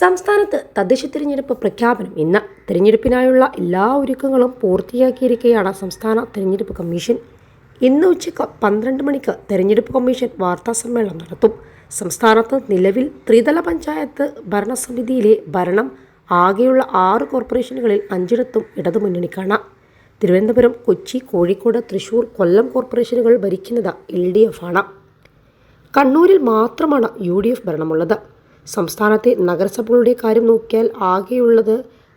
സംസ്ഥാനത്ത് തദ്ദേശ തിരഞ്ഞെടുപ്പ് പ്രഖ്യാപനം ഇന്ന്. തിരഞ്ഞെടുപ്പിനായുള്ള എല്ലാ ഒരുക്കങ്ങളും പൂർത്തിയാക്കിയിരിക്കുകയാണ് സംസ്ഥാന തിരഞ്ഞെടുപ്പ് കമ്മീഷൻ. ഇന്ന് ഉച്ചയ്ക്ക് പന്ത്രണ്ട് മണിക്ക് തിരഞ്ഞെടുപ്പ് കമ്മീഷൻ വാർത്താ സമ്മേളനം നടത്തും. സംസ്ഥാനത്ത് നിലവിൽ ത്രിതല പഞ്ചായത്ത് ഭരണസമിതിയിലെ ഭരണം ആകെയുള്ള ആറ് കോർപ്പറേഷനുകളിൽ അഞ്ചിടത്തും ഇടതുമുന്നണിക്കാണ് തിരുവനന്തപുരം കൊച്ചി കോഴിക്കോട് തൃശൂർ കൊല്ലം കോർപ്പറേഷനുകൾ ഭരിക്കുന്നത് എൽ ഡി എഫ് ആണ്. കണ്ണൂരിൽ മാത്രമാണ് യു ഡി എഫ് ഭരണമുള്ളത്. സംസ്ഥാനത്തെ നഗരസഭകളുടെ കാര്യം നോക്കിയാൽ ആകെയുള്ളത്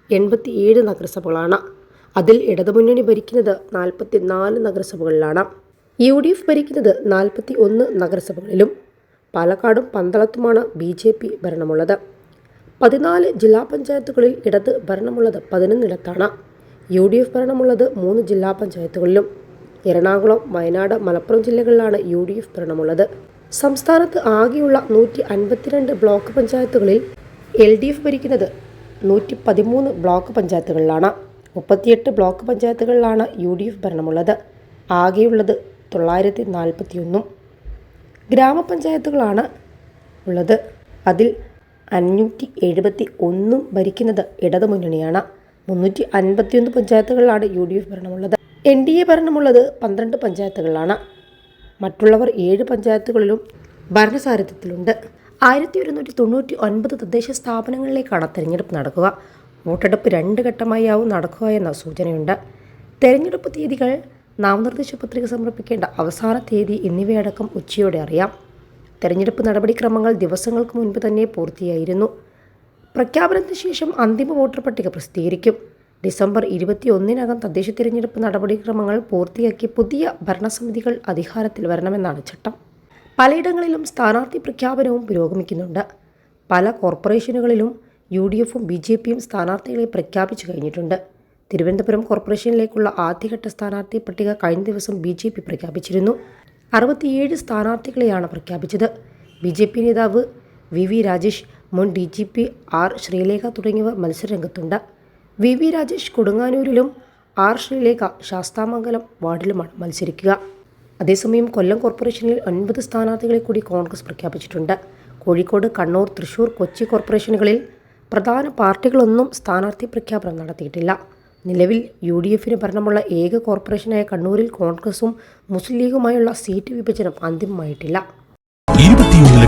എൺപത്തിയേഴ് നഗരസഭകളാണ്. അതിൽ ഇടതുമുന്നണി ഭരിക്കുന്നത് നാൽപ്പത്തി നാല് നഗരസഭകളിലാണ്. യു ഡി എഫ് ഭരിക്കുന്നത് നാൽപ്പത്തി ഒന്ന് നഗരസഭകളിലും. പാലക്കാടും പന്തളത്തുമാണ് ബി ജെ പി ഭരണമുള്ളത്. പതിനാല് ജില്ലാ പഞ്ചായത്തുകളിൽ ഇടത് ഭരണമുള്ളത് പതിനൊന്നിടത്താണ്. യു ഡി എഫ് ഭരണമുള്ളത് മൂന്ന് ജില്ലാ പഞ്ചായത്തുകളിലും. എറണാകുളം വയനാട് മലപ്പുറം ജില്ലകളിലാണ് യു ഡി എഫ് ഭരണമുള്ളത്. സംസ്ഥാനത്ത് ആകെയുള്ള നൂറ്റി അൻപത്തിരണ്ട് ബ്ലോക്ക് പഞ്ചായത്തുകളിൽ എൽ ഡി എഫ് ഭരിക്കുന്നത് നൂറ്റി പതിമൂന്ന് ബ്ലോക്ക് പഞ്ചായത്തുകളിലാണ്. മുപ്പത്തിയെട്ട് ബ്ലോക്ക് പഞ്ചായത്തുകളിലാണ് യു ഡി എഫ് ഭരണമുള്ളത്. ആകെയുള്ളത് തൊള്ളായിരത്തി നാൽപ്പത്തിയൊന്നും ഗ്രാമപഞ്ചായത്തുകളാണ് ഉള്ളത്. അതിൽ അഞ്ഞൂറ്റി എഴുപത്തി ഒന്നും ഭരിക്കുന്നത് ഇടതുമുന്നണിയാണ്. മുന്നൂറ്റി അൻപത്തിയൊന്ന് പഞ്ചായത്തുകളിലാണ് യു ഡി എഫ് ഭരണമുള്ളത്. എൻ ഡി എ ഭരണമുള്ളത് പന്ത്രണ്ട് പഞ്ചായത്തുകളിലാണ്. മറ്റുള്ളവർ ഏഴ് പഞ്ചായത്തുകളിലും ഭരണസാരഥ്യത്തിലുണ്ട്. ആയിരത്തി ഒരുന്നൂറ്റി തൊണ്ണൂറ്റി ഒൻപത് തദ്ദേശ സ്ഥാപനങ്ങളിലേക്കാണ് തെരഞ്ഞെടുപ്പ് നടക്കുക. വോട്ടെടുപ്പ് രണ്ട് ഘട്ടമായാവും നടക്കുക എന്ന സൂചനയുണ്ട്. തെരഞ്ഞെടുപ്പ് തീയതികൾ നാമനിർദ്ദേശ പത്രിക സമർപ്പിക്കേണ്ട അവസാന തീയതി എന്നിവയടക്കം ഉച്ചയോടെ അറിയാം. തെരഞ്ഞെടുപ്പ് നടപടിക്രമങ്ങൾ ദിവസങ്ങൾക്ക് മുൻപ് തന്നെ പൂർത്തിയായിരുന്നു. പ്രഖ്യാപനത്തിന് ശേഷം അന്തിമ വോട്ടർ പട്ടിക പ്രസിദ്ധീകരിക്കും. ഡിസംബർ ഇരുപത്തിയൊന്നിനകം തദ്ദേശ തിരഞ്ഞെടുപ്പ് നടപടിക്രമങ്ങൾ പൂർത്തിയാക്കി പുതിയ ഭരണസമിതികൾ അധികാരത്തിൽ വരണമെന്നാണ് ചട്ടം. പലയിടങ്ങളിലും സ്ഥാനാർത്ഥി പ്രഖ്യാപനവും പുരോഗമിക്കുന്നുണ്ട്. പല കോർപ്പറേഷനുകളിലും യു ഡി എഫും ബി ജെ പിയും സ്ഥാനാർത്ഥികളെ പ്രഖ്യാപിച്ചു കഴിഞ്ഞിട്ടുണ്ട്. തിരുവനന്തപുരം കോർപ്പറേഷനിലേക്കുള്ള ആദ്യഘട്ട സ്ഥാനാർത്ഥി പട്ടിക കഴിഞ്ഞ ദിവസം ബി ജെ പി പ്രഖ്യാപിച്ചിരുന്നു. അറുപത്തിയേഴ് സ്ഥാനാർത്ഥികളെയാണ് പ്രഖ്യാപിച്ചത്. ബി ജെ പി നേതാവ് വി വി രാജേഷ് മുൻ D G P R Sreelekha തുടങ്ങിയവർ മത്സരരംഗത്തുണ്ട്. വി വി രാജേഷ് കൊടുങ്ങാനൂരിലും ആർ ശ്രീലേഖ ശാസ്താമംഗലം വാർഡിലുമാണ് മത്സരിക്കുക. അതേസമയം കൊല്ലം കോർപ്പറേഷനിൽ ഒൻപത് സ്ഥാനാർത്ഥികളെ കൂടി കോൺഗ്രസ് പ്രഖ്യാപിച്ചിട്ടുണ്ട്. കോഴിക്കോട് കണ്ണൂർ തൃശൂർ കൊച്ചി കോർപ്പറേഷനുകളിൽ പ്രധാന പാർട്ടികളൊന്നും സ്ഥാനാർത്ഥി പ്രഖ്യാപനം നടത്തിയിട്ടില്ല. നിലവിൽ യു ഡി എഫിന് ഭരണമുള്ള ഏക കോർപ്പറേഷനായ കണ്ണൂരിൽ കോൺഗ്രസും മുസ്ലിം ലീഗുമായുള്ള സീറ്റ് വിഭജനം അന്തിമമായിട്ടില്ല.